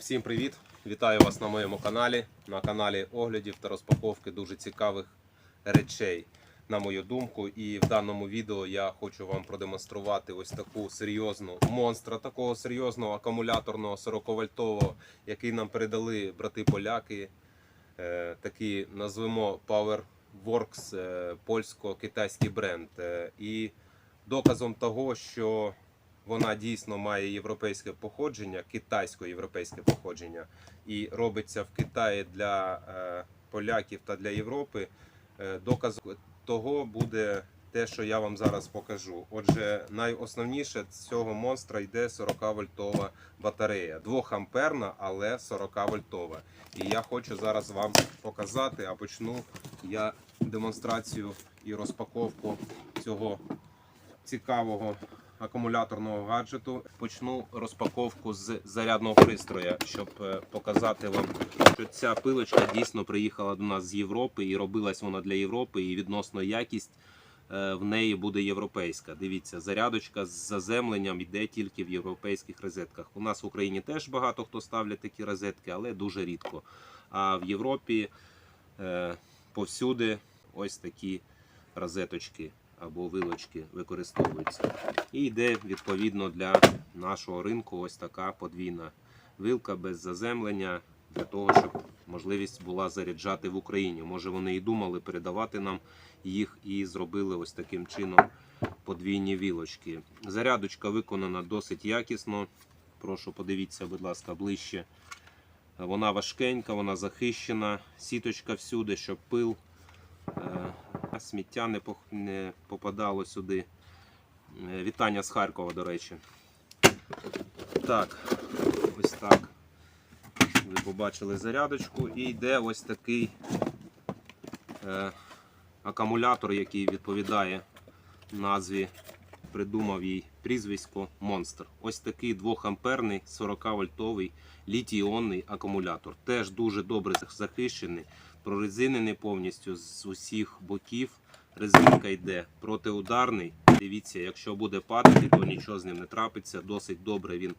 Всім привіт! Вітаю вас на моєму каналі, на каналі оглядів та розпаковки дуже цікавих речей, на мою думку. І в даному відео я хочу вам продемонструвати ось таку серйозну монстра, такого серйозного акумуляторного 40-вольтового, який нам передали брати поляки. Е, такий назвемо PowerWorks, е, польсько-китайський бренд. Е, і доказом того, що вона дійсно має європейське походження, китайсько-європейське походження, і робиться в Китаї для е, поляків та для Європи. Е, доказ того буде те, що я вам зараз покажу. Отже, найосновніше цього монстра йде 40-вольтова батарея. 2 амперна, але 40-вольтова. І я хочу зараз вам показати, а почну я демонстрацію і розпаковку цього цікавого акумуляторного гаджету. Почну розпаковку з зарядного пристрою, щоб е, показати вам, що ця пилочка дійсно приїхала до нас з Європи і робилась вона для Європи, і відносно якість е, в неї буде європейська. Дивіться, зарядочка з заземленням йде тільки в європейських розетках. У нас в Україні теж багато хто ставлять такі розетки, але дуже рідко. А в Європі е, повсюди ось такі розеточки або вилочки використовуються. І йде відповідно для нашого ринку ось така подвійна вилка без заземлення для того, щоб можливість була заряджати в Україні. Може вони і думали передавати нам їх і зробили ось таким чином подвійні вілочки. Зарядочка виконана досить якісно. Прошу подивіться, будь ласка, ближче. Вона важкенька, вона захищена, сіточка всюди, щоб пил, е, сміття не, попадало сюди. Е, Вітання з Харкова, до речі. Так, ось так. Ви побачили зарядочку і йде ось такий е, акумулятор, який відповідає назві, придумав їй прізвисько Monster. Ось такий 2-амперний 40-вольтовий літій-іонний акумулятор. Теж дуже добре захищений, прорезинений повністю з усіх боків. Резинка йде протиударний. Дивіться, якщо буде падати, то нічого з ним не трапиться. Досить добре він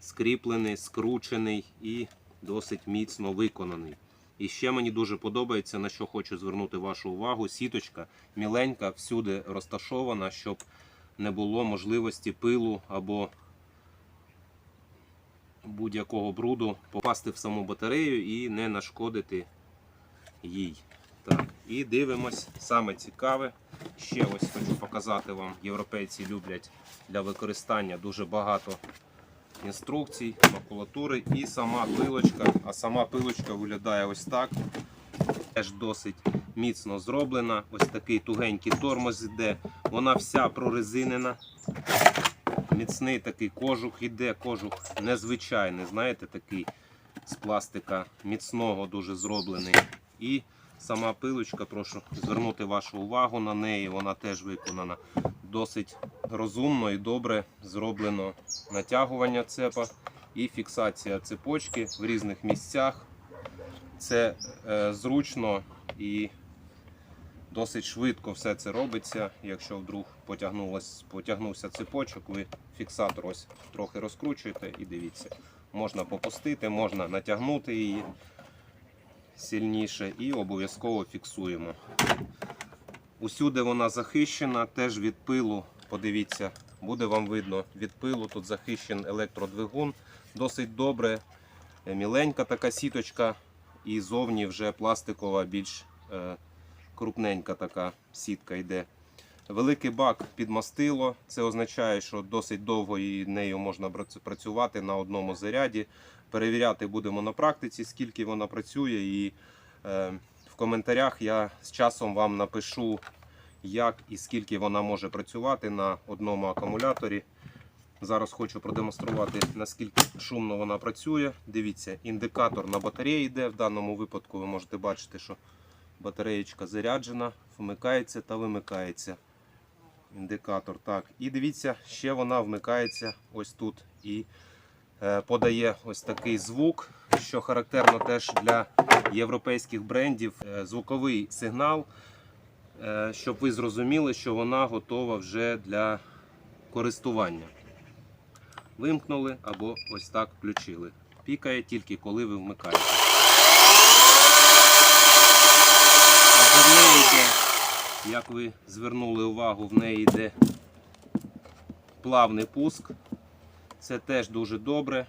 скріплений, скручений і досить міцно виконаний. І ще мені дуже подобається, на що хочу звернути вашу увагу. Сіточка міленька, всюди розташована, щоб не було можливості пилу або будь-якого бруду попасти в саму батарею і не нашкодити їй. Так, і дивимось, саме цікаве. Ще ось хочу показати вам, європейці люблять для використання дуже багато інструкцій, макулатури і сама пилочка. А сама пилочка виглядає ось так. Теж досить міцно зроблена. Ось такий тугенький тормоз іде. Вона вся прорезинена. Міцний такий кожух іде, кожух незвичайний, знаєте, такий з пластика міцного дуже зроблений. І сама пилочка, прошу звернути вашу увагу на неї. Вона теж виконана досить розумно і добре зроблено натягування цепа і фіксація цепочки в різних місцях. Це е, зручно і досить швидко все це робиться. Якщо вдруг потягнувся цепочок, ви фіксатор ось трохи розкручуєте і дивіться. Можна попустити, можна натягнути її сильніше і обов'язково фіксуємо. Усюди вона захищена, теж від пилу. Подивіться, буде вам видно від пилу. Тут захищен електродвигун. Досить добре. Е, Міленька така сіточка, і зовні вже пластикова, більш е, крупненька така сітка йде. Великий бак під мастило. Це означає, що досить довго нею можна працювати на одному заряді. Перевіряти будемо на практиці, скільки вона працює. І е, в коментарях я з часом вам напишу, як і скільки вона може працювати на одному акумуляторі. Зараз хочу продемонструвати, наскільки шумно вона працює. Дивіться, індикатор на батареї йде. В даному випадку ви можете бачити, що батареєчка заряджена, вмикається та вимикається. Індикатор. Так. І дивіться, ще вона вмикається ось тут і е, подає ось такий звук, що характерно теж для європейських брендів. Е, звуковий сигнал, е, щоб ви зрозуміли, що вона готова вже для користування. Вимкнули або ось так включили. Пікає тільки коли ви вмикаєте. Йде, як ви звернули увагу, в неї йде плавний пуск. Це теж дуже добре.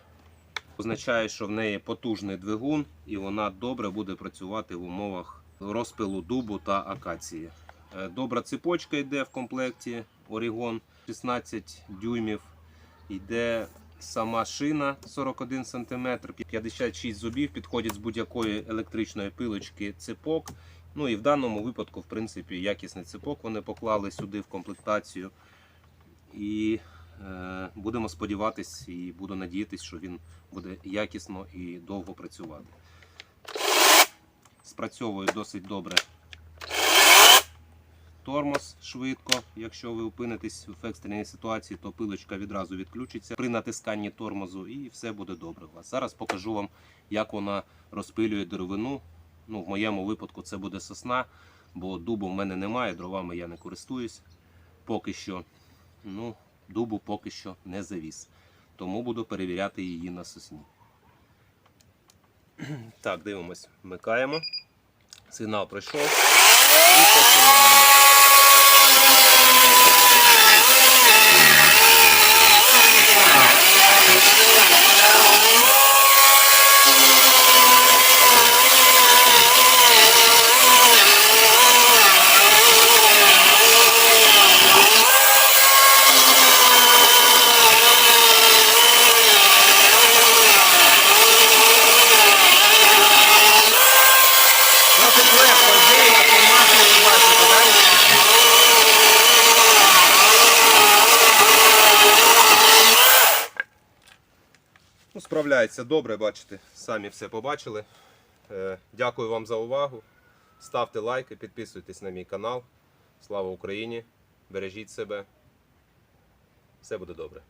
Означає, що в неї потужний двигун і вона добре буде працювати в умовах розпилу дубу та акації. Е, Добра цепочка йде в комплекті Орігон 16 дюймів. Йде сама шина 41 см, 56 зубів, підходить з будь-якої електричної пилочки цепок. Ну і в даному випадку, в принципі, якісний цепок вони поклали сюди в комплектацію. І е, будемо сподіватись і буду надіятись, що він буде якісно і довго працювати. Спрацьовує досить добре тормоз швидко. Якщо ви опинитесь в екстреній ситуації, то пилочка відразу відключиться при натисканні тормозу і все буде добре у вас. Зараз покажу вам, як вона розпилює деревину. Ну, в моєму випадку це буде сосна, бо дубу в мене немає, дровами я не користуюсь поки що. Ну, дубу поки що не завіз. Тому буду перевіряти її на сосні. Так, дивимось. Вмикаємо. Сигнал пройшов. І починаємо. Досить легко йде, як ви масло бачите, так? Ну, справляється добре, бачите, самі все побачили. Е, Дякую вам за увагу. Ставте лайки, підписуйтесь на мій канал. Слава Україні! Бережіть себе. Все буде добре.